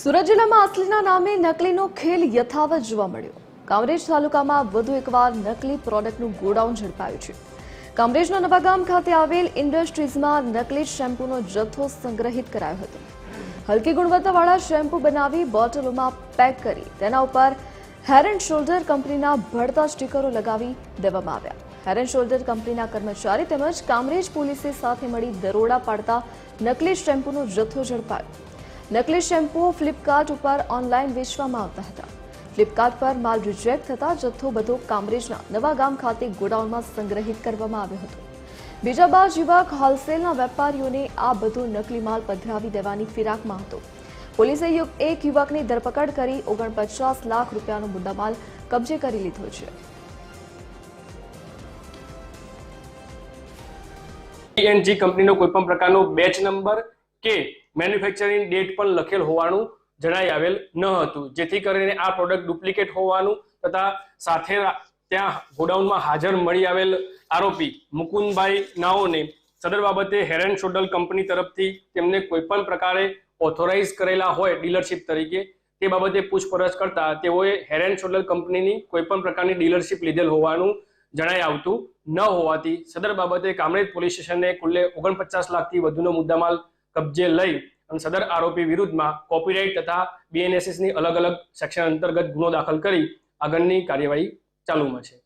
સુરત જિલ્લામાં અસલીના નામે નકલીનો ખેલ યથાવત જોવા મળ્યો. કામરેજ તાલુકામાં વધુ એકવાર નકલી પ્રોડક્ટનું ગોડાઉન ઝડપાયું છે. કામરેજના નવાગામ ખાતે આવેલ ઇન્ડસ્ટ્રીઝમાં નકલી શેમ્પૂનો જથ્થો સંગ્રહિત કરાયો હતો. હલકી ગુણવત્તાવાળા શેમ્પૂ બનાવી બોટલોમાં પેક કરી તેના ઉપર હેર એન્ડ શોલ્ડર કંપનીના ભળતા સ્ટીકરો લગાવી દેવામાં આવ્યા. હેર એન્ડ શોલ્ડર કંપનીના કર્મચારી તેમજ કામરેજ પોલીસે સાથે મળી દરોડા પાડતા નકલી શેમ્પૂનો જથ્થો ઝડપાયો. નકલી શેમ્પૂ ફ્લિપકાર્ટ ઉપર ઓનલાઈન વેચવામાં આવતા હતા. ફ્લિપકાર્ટ પર માલ રિજેક્ટ થતા જથ્થો બધો કામરેજના નવા ગામ ખાતે ગોડાઉનમાં સંગ્રહિત કરવામાં આવ્યો હતો. બીજા બાર યુવક હોલસેલના વેપારીઓને આ બધો નકલી માલ પધરાવી દેવાની ફિરાકમાં હતો. પોલીસે એક યુવકની ધરપકડ કરી ઓગણપચાસ લાખ રૂપિયાનો મુદ્દામાલ કબજે કરી લીધો છે. પીએનજી કંપનીનો કોઈ પણ પ્રકારનો બેચ નંબર કે મેન્યુફેક્ચરિંગ ડેટ પણ લખેલ હોવાનું જણાઈ આવેલ ન હતું. જેથી કરીને આ પ્રોડક્ટ ડુપ્લિકેટ હોવાનું તથા સાથે ત્યાં ગોડાઉનમાં હાજર મળી આવેલ આરોપી મુકુંદભાઈ નાઓને સદર બાબતે હેર એન્ડ શોલ્ડર કંપની તરફથી તેમને કોઈ પણ પ્રકારે ઓથોરાઇઝ કરેલા હોય ડીલરશીપ તરીકે તે બાબતે પૂછપરછ કરતા તેઓએ હેર એન્ડ શોલ્ડર કંપનીની કોઈ પણ પ્રકારની ડીલરશીપ લીધેલ હોવાનું જણાઈ આવતું ન હોવાથી સદર બાબતે કામરેજ પોલીસ સ્ટેશને કુલ્લે ઓગણપચાસ લાખથી વધુનો મુદ્દામાલ કબજે લઈ અને સદર આરોપી વિરુદ્ધમાં કોપીરાઇટ તથા બીએનએસએસની અલગ અલગ સેક્શન અંતર્ગત ગુનો દાખલ કરી આગળની કાર્યવાહી ચાલુમાં છે.